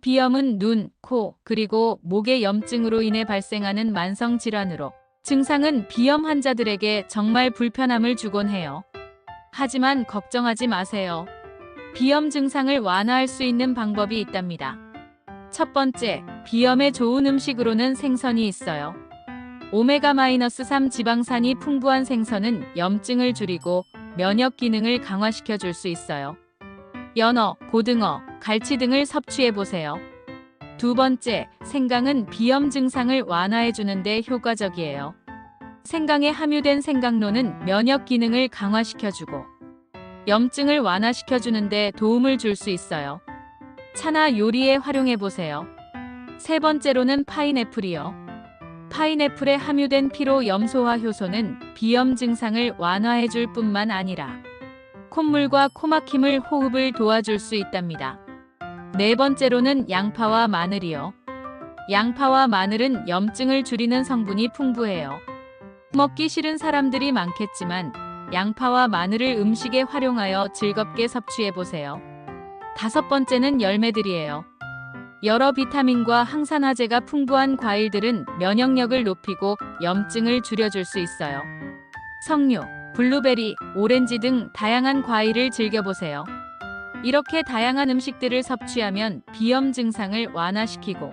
비염은 눈, 코, 그리고 목의 염증으로 인해 발생하는 만성 질환으로 증상은 비염 환자들에게 정말 불편함을 주곤 해요. 하지만 걱정하지 마세요. 비염 증상을 완화할 수 있는 방법이 있답니다. 첫 번째, 비염에 좋은 음식으로는 생선이 있어요. 오메가-3 지방산이 풍부한 생선은 염증을 줄이고 면역 기능을 강화시켜 줄 수 있어요. 연어, 고등어, 갈치 등을 섭취해 보세요. 두 번째, 생강은 비염 증상을 완화해 주는데 효과적이에요. 생강에 함유된 생강로는 면역 기능을 강화시켜 주고 염증을 완화시켜 주는데 도움을 줄 수 있어요. 차나 요리에 활용해 보세요. 세 번째로는 파인애플이요. 파인애플에 함유된 피로 염소화 효소는 비염 증상을 완화해 줄 뿐만 아니라 콧물과 코막힘을 호흡을 도와줄 수 있답니다. 네 번째로는 양파와 마늘이요. 양파와 마늘은 염증을 줄이는 성분이 풍부해요. 먹기 싫은 사람들이 많겠지만 양파와 마늘을 음식에 활용하여 즐겁게 섭취해 보세요. 다섯 번째는 열매들이에요. 여러 비타민과 항산화제가 풍부한 과일들은 면역력을 높이고 염증을 줄여줄 수 있어요. 석류, 블루베리, 오렌지 등 다양한 과일을 즐겨보세요. 이렇게 다양한 음식들을 섭취하면 비염 증상을 완화시키고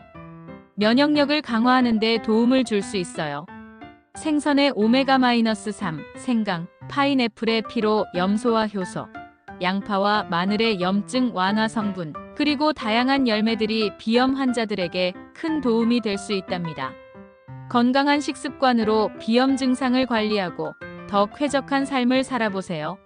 면역력을 강화하는 데 도움을 줄 수 있어요. 생선의 오메가-3, 생강, 파인애플의 피로 염소화 효소, 양파와 마늘의 염증 완화 성분, 그리고 다양한 열매들이 비염 환자들에게 큰 도움이 될 수 있답니다. 건강한 식습관으로 비염 증상을 관리하고 더 쾌적한 삶을 살아보세요.